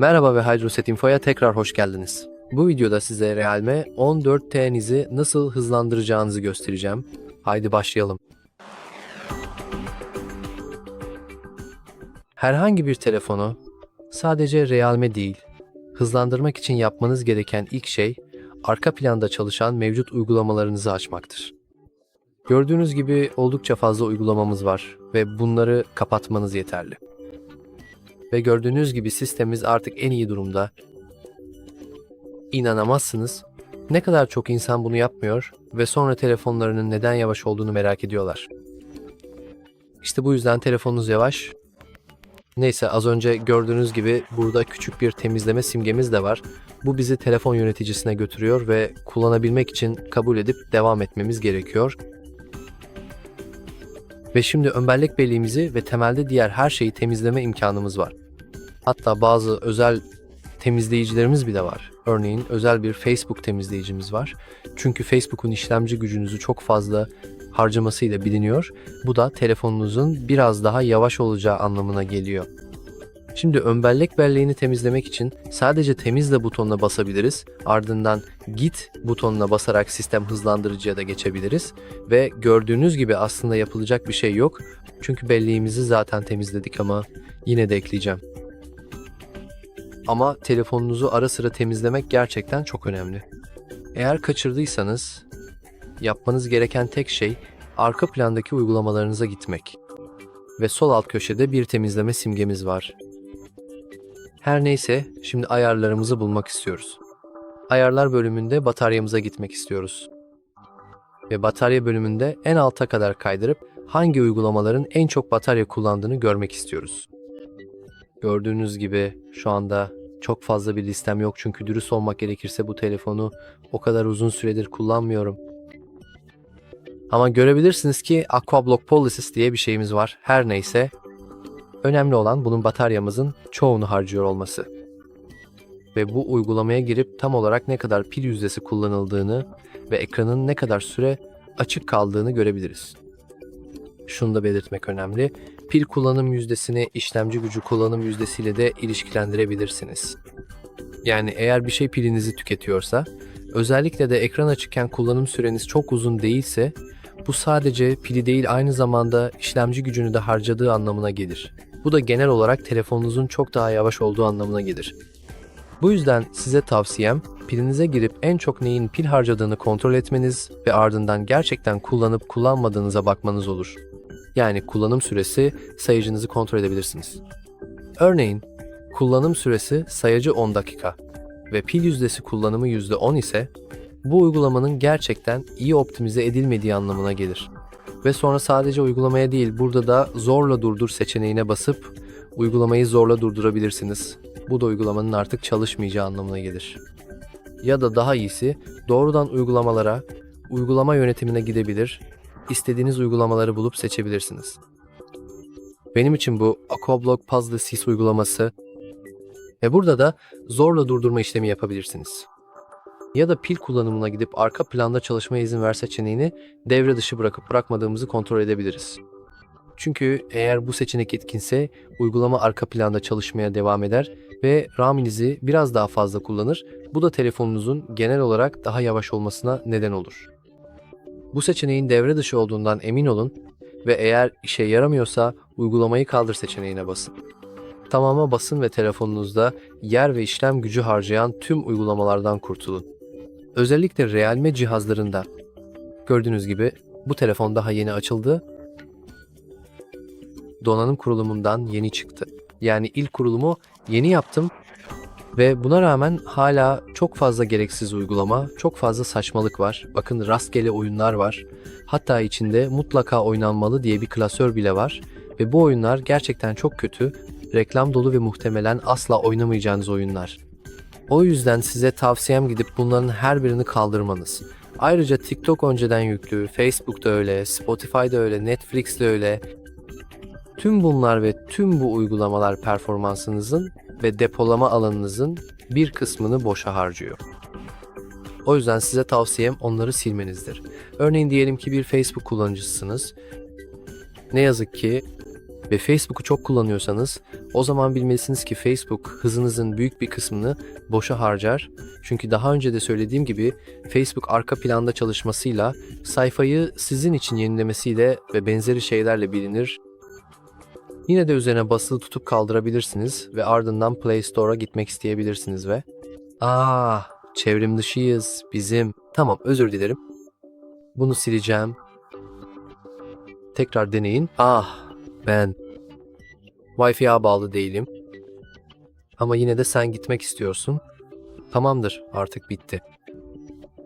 Merhaba ve Hydroset Info'ya tekrar hoş geldiniz. Bu videoda size Realme 14T'nizi nasıl hızlandıracağınızı göstereceğim. Haydi başlayalım. Herhangi bir telefonu sadece Realme değil, hızlandırmak için yapmanız gereken ilk şey arka planda çalışan mevcut uygulamalarınızı açmaktır. Gördüğünüz gibi oldukça fazla uygulamamız var ve bunları kapatmanız yeterli. Ve gördüğünüz gibi sistemimiz artık en iyi durumda. İnanamazsınız. Ne kadar çok insan bunu yapmıyor ve sonra telefonlarının neden yavaş olduğunu merak ediyorlar. İşte bu yüzden telefonunuz yavaş. Neyse az önce gördüğünüz gibi burada küçük bir temizleme simgemiz de var. Bu bizi telefon yöneticisine götürüyor ve kullanabilmek için kabul edip devam etmemiz gerekiyor. Ve şimdi ön bellek belleğimizi ve temelde diğer her şeyi temizleme imkanımız var. Hatta bazı özel temizleyicilerimiz bile var. Örneğin özel bir Facebook temizleyicimiz var. Çünkü Facebook'un işlemci gücünüzü çok fazla harcamasıyla biliniyor. Bu da telefonunuzun biraz daha yavaş olacağı anlamına geliyor. Şimdi ön bellek belleğini temizlemek için sadece temizle butonuna basabiliriz. Ardından git butonuna basarak sistem hızlandırıcıya da geçebiliriz. Ve gördüğünüz gibi aslında yapılacak bir şey yok. Çünkü belleğimizi zaten temizledik ama yine de ekleyeceğim. Ama telefonunuzu ara sıra temizlemek gerçekten çok önemli. Eğer kaçırdıysanız yapmanız gereken tek şey arka plandaki uygulamalarınıza gitmek. Ve sol alt köşede bir temizleme simgemiz var. Her neyse, şimdi ayarlarımızı bulmak istiyoruz. Ayarlar bölümünde bataryamıza gitmek istiyoruz. Ve batarya bölümünde en alta kadar kaydırıp hangi uygulamaların en çok batarya kullandığını görmek istiyoruz. Gördüğünüz gibi şu anda çok fazla bir listem yok çünkü dürüst olmak gerekirse bu telefonu o kadar uzun süredir kullanmıyorum. Ama görebilirsiniz ki Aquablock Policies diye bir şeyimiz var. Her neyse Önemli olan bunun bataryamızın çoğunu harcıyor olması. Ve bu uygulamaya girip tam olarak ne kadar pil yüzdesi kullanıldığını ve ekranın ne kadar süre açık kaldığını görebiliriz. Şunu da belirtmek önemli. Pil kullanım yüzdesini işlemci gücü kullanım yüzdesiyle de ilişkilendirebilirsiniz. Yani eğer bir şey pilinizi tüketiyorsa, özellikle de ekran açıkken kullanım süreniz çok uzun değilse, bu sadece pili değil aynı zamanda işlemci gücünü de harcadığı anlamına gelir. Bu da genel olarak telefonunuzun çok daha yavaş olduğu anlamına gelir. Bu yüzden size tavsiyem pilinize girip en çok neyin pil harcadığını kontrol etmeniz ve ardından gerçekten kullanıp kullanmadığınıza bakmanız olur. Yani kullanım süresi sayıcınızı kontrol edebilirsiniz. Örneğin kullanım süresi sayacı 10 dakika ve pil yüzdesi kullanımı %10 ise bu uygulamanın gerçekten iyi optimize edilmediği anlamına gelir. Ve sonra sadece uygulamaya değil burada da zorla durdur seçeneğine basıp uygulamayı zorla durdurabilirsiniz. Bu da uygulamanın artık çalışmayacağı anlamına gelir. Ya da daha iyisi doğrudan uygulamalara, uygulama yönetimine gidebilir, istediğiniz uygulamaları bulup seçebilirsiniz. Benim için bu Aquablock Puzzle Sys uygulaması ve burada da zorla durdurma işlemi yapabilirsiniz ya da pil kullanımına gidip arka planda çalışmaya izin ver seçeneğini devre dışı bırakıp bırakmadığımızı kontrol edebiliriz. Çünkü eğer bu seçenek etkinse uygulama arka planda çalışmaya devam eder ve RAM'inizi biraz daha fazla kullanır. Bu da telefonunuzun genel olarak daha yavaş olmasına neden olur. Bu seçeneğin devre dışı olduğundan emin olun ve eğer işe yaramıyorsa uygulamayı kaldır seçeneğine basın. Tamama basın ve telefonunuzda yer ve işlem gücü harcayan tüm uygulamalardan kurtulun. Özellikle Realme cihazlarında. Gördüğünüz gibi bu telefon daha yeni açıldı. Donanım kurulumundan yeni çıktı. Yani ilk kurulumu yeni yaptım ve buna rağmen hala çok fazla gereksiz uygulama, çok fazla saçmalık var. Bakın rastgele oyunlar var. Hatta içinde mutlaka oynanmalı diye bir klasör bile var. Ve bu oyunlar gerçekten çok kötü, reklam dolu ve muhtemelen asla oynamayacağınız oyunlar. O yüzden size tavsiyem gidip bunların her birini kaldırmanız. Ayrıca TikTok önceden yüklü, Facebook da öyle, Spotify da öyle, Netflix de öyle. Tüm bunlar ve tüm bu uygulamalar performansınızın ve depolama alanınızın bir kısmını boşa harcıyor. O yüzden size tavsiyem onları silmenizdir. Örneğin diyelim ki bir Facebook kullanıcısınız. Ne yazık ki ve Facebook'u çok kullanıyorsanız o zaman bilmelisiniz ki Facebook hızınızın büyük bir kısmını boşa harcar. Çünkü daha önce de söylediğim gibi Facebook arka planda çalışmasıyla, sayfayı sizin için yenilemesiyle ve benzeri şeylerle bilinir. Yine de üzerine basılı tutup kaldırabilirsiniz ve ardından Play Store'a gitmek isteyebilirsiniz ve Aa, çevrim dışıyız bizim. Tamam, özür dilerim. Bunu sileceğim. Tekrar deneyin. Ah, ben Wi-Fi'ye bağlı değilim. Ama yine de sen gitmek istiyorsun. Tamamdır, artık bitti.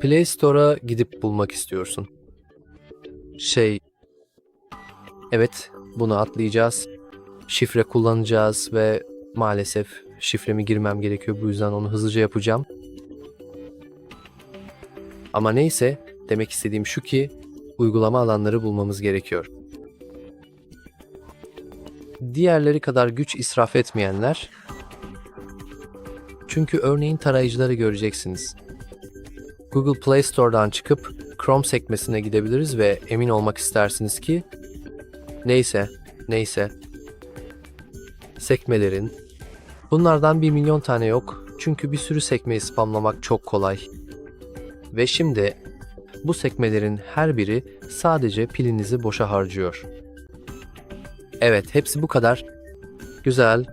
Play Store'a gidip bulmak istiyorsun. Şey... Evet, bunu atlayacağız. Şifre kullanacağız ve maalesef şifremi girmem gerekiyor. Bu yüzden onu hızlıca yapacağım. Ama neyse, demek istediğim şu ki uygulama alanları bulmamız gerekiyor. Diğerleri kadar güç israf etmeyenler çünkü örneğin tarayıcıları göreceksiniz. Google Play Store'dan çıkıp Chrome sekmesine gidebiliriz ve emin olmak istersiniz ki neyse, neyse sekmelerin bunlardan bir milyon tane yok çünkü bir sürü sekmeyi spamlamak çok kolay. Ve şimdi bu sekmelerin her biri sadece pilinizi boşa harcıyor. Evet, hepsi bu kadar. Güzel.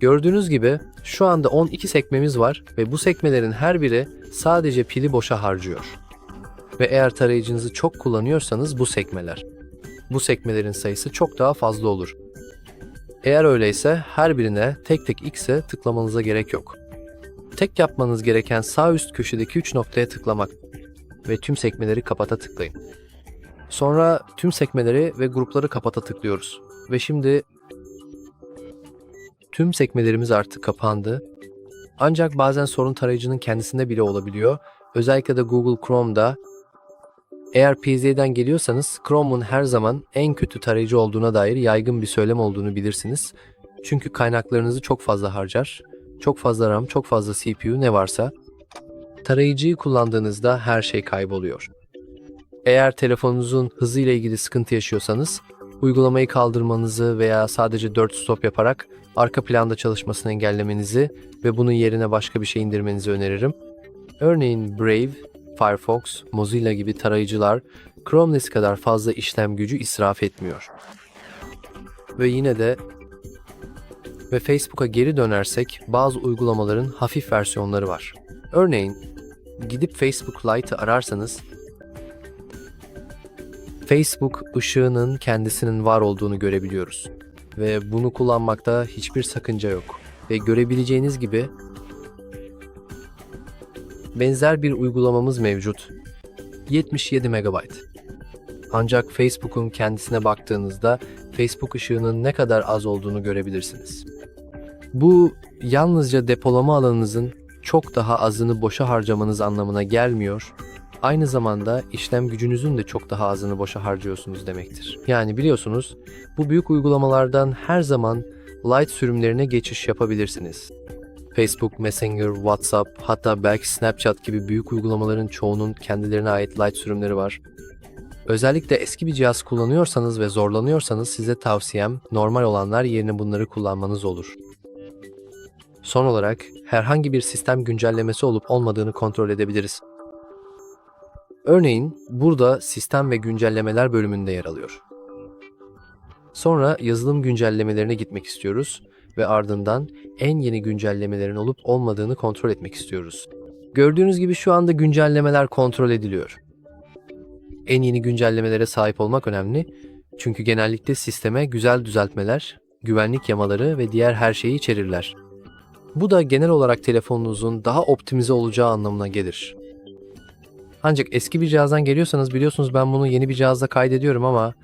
Gördüğünüz gibi şu anda 12 sekmemiz var ve bu sekmelerin her biri sadece pili boşa harcıyor. Ve eğer tarayıcınızı çok kullanıyorsanız bu sekmeler. Bu sekmelerin sayısı çok daha fazla olur. Eğer öyleyse her birine tek tek X'e tıklamanıza gerek yok. Tek yapmanız gereken sağ üst köşedeki 3 noktaya tıklamak ve tüm sekmeleri kapata tıklayın. Sonra tüm sekmeleri ve grupları kapata tıklıyoruz. Ve şimdi tüm sekmelerimiz artık kapandı. Ancak bazen sorun tarayıcının kendisinde bile olabiliyor. Özellikle de Google Chrome'da eğer PZ'den geliyorsanız Chrome'un her zaman en kötü tarayıcı olduğuna dair yaygın bir söylem olduğunu bilirsiniz. Çünkü kaynaklarınızı çok fazla harcar. Çok fazla RAM, çok fazla CPU ne varsa. Tarayıcıyı kullandığınızda her şey kayboluyor. Eğer telefonunuzun hızıyla ilgili sıkıntı yaşıyorsanız, uygulamayı kaldırmanızı veya sadece 4 stop yaparak arka planda çalışmasını engellemenizi ve bunun yerine başka bir şey indirmenizi öneririm. Örneğin Brave, Firefox, Mozilla gibi tarayıcılar Chromeless kadar fazla işlem gücü israf etmiyor. Ve yine de ve Facebook'a geri dönersek bazı uygulamaların hafif versiyonları var. Örneğin gidip Facebook Lite'ı ararsanız Facebook ışığının kendisinin var olduğunu görebiliyoruz. Ve bunu kullanmakta hiçbir sakınca yok. Ve görebileceğiniz gibi benzer bir uygulamamız mevcut. 77 MB. Ancak Facebook'un kendisine baktığınızda Facebook ışığının ne kadar az olduğunu görebilirsiniz. Bu yalnızca depolama alanınızın çok daha azını boşa harcamanız anlamına gelmiyor. Aynı zamanda işlem gücünüzün de çok daha azını boşa harcıyorsunuz demektir. Yani biliyorsunuz bu büyük uygulamalardan her zaman light sürümlerine geçiş yapabilirsiniz. Facebook, Messenger, WhatsApp, hatta belki Snapchat gibi büyük uygulamaların çoğunun kendilerine ait light sürümleri var. Özellikle eski bir cihaz kullanıyorsanız ve zorlanıyorsanız size tavsiyem normal olanlar yerine bunları kullanmanız olur. Son olarak herhangi bir sistem güncellemesi olup olmadığını kontrol edebiliriz. Örneğin burada sistem ve güncellemeler bölümünde yer alıyor. Sonra yazılım güncellemelerine gitmek istiyoruz ve ardından en yeni güncellemelerin olup olmadığını kontrol etmek istiyoruz. Gördüğünüz gibi şu anda güncellemeler kontrol ediliyor. En yeni güncellemelere sahip olmak önemli çünkü genellikle sisteme güzel düzeltmeler, güvenlik yamaları ve diğer her şeyi içerirler. Bu da genel olarak telefonunuzun daha optimize olacağı anlamına gelir. Ancak eski bir cihazdan geliyorsanız biliyorsunuz ben bunu yeni bir cihazda kaydediyorum ama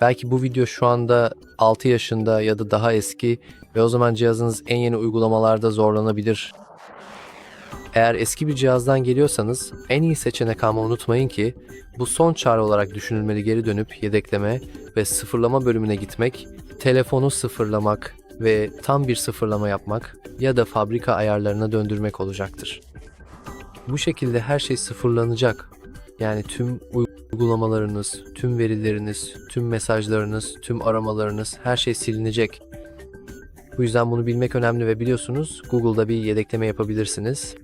belki bu video şu anda 6 yaşında ya da daha eski ve o zaman cihazınız en yeni uygulamalarda zorlanabilir. Eğer eski bir cihazdan geliyorsanız en iyi seçenek ama unutmayın ki bu son çare olarak düşünülmeli geri dönüp yedekleme ve sıfırlama bölümüne gitmek, telefonu sıfırlamak ve tam bir sıfırlama yapmak ya da fabrika ayarlarına döndürmek olacaktır. Bu şekilde her şey sıfırlanacak. Yani tüm uygulamalarınız, tüm verileriniz, tüm mesajlarınız, tüm aramalarınız her şey silinecek. Bu yüzden bunu bilmek önemli ve biliyorsunuz Google'da bir yedekleme yapabilirsiniz.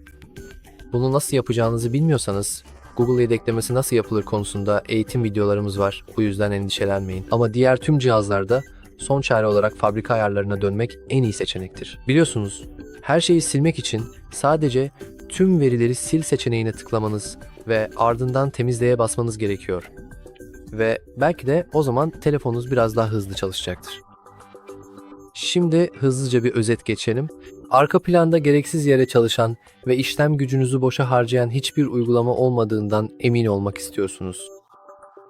Bunu nasıl yapacağınızı bilmiyorsanız Google yedeklemesi nasıl yapılır konusunda eğitim videolarımız var. Bu yüzden endişelenmeyin. Ama diğer tüm cihazlarda son çare olarak fabrika ayarlarına dönmek en iyi seçenektir. Biliyorsunuz her şeyi silmek için sadece tüm verileri sil seçeneğine tıklamanız ve ardından temizleye basmanız gerekiyor. Ve belki de o zaman telefonunuz biraz daha hızlı çalışacaktır. Şimdi hızlıca bir özet geçelim. Arka planda gereksiz yere çalışan ve işlem gücünüzü boşa harcayan hiçbir uygulama olmadığından emin olmak istiyorsunuz.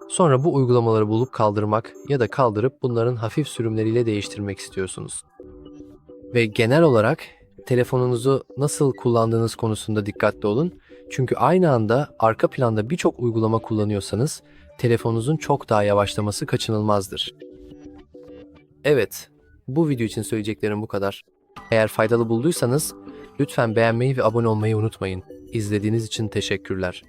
Sonra bu uygulamaları bulup kaldırmak ya da kaldırıp bunların hafif sürümleriyle değiştirmek istiyorsunuz. Ve genel olarak telefonunuzu nasıl kullandığınız konusunda dikkatli olun. Çünkü aynı anda arka planda birçok uygulama kullanıyorsanız telefonunuzun çok daha yavaşlaması kaçınılmazdır. Evet, bu video için söyleyeceklerim bu kadar. Eğer faydalı bulduysanız lütfen beğenmeyi ve abone olmayı unutmayın. İzlediğiniz için teşekkürler.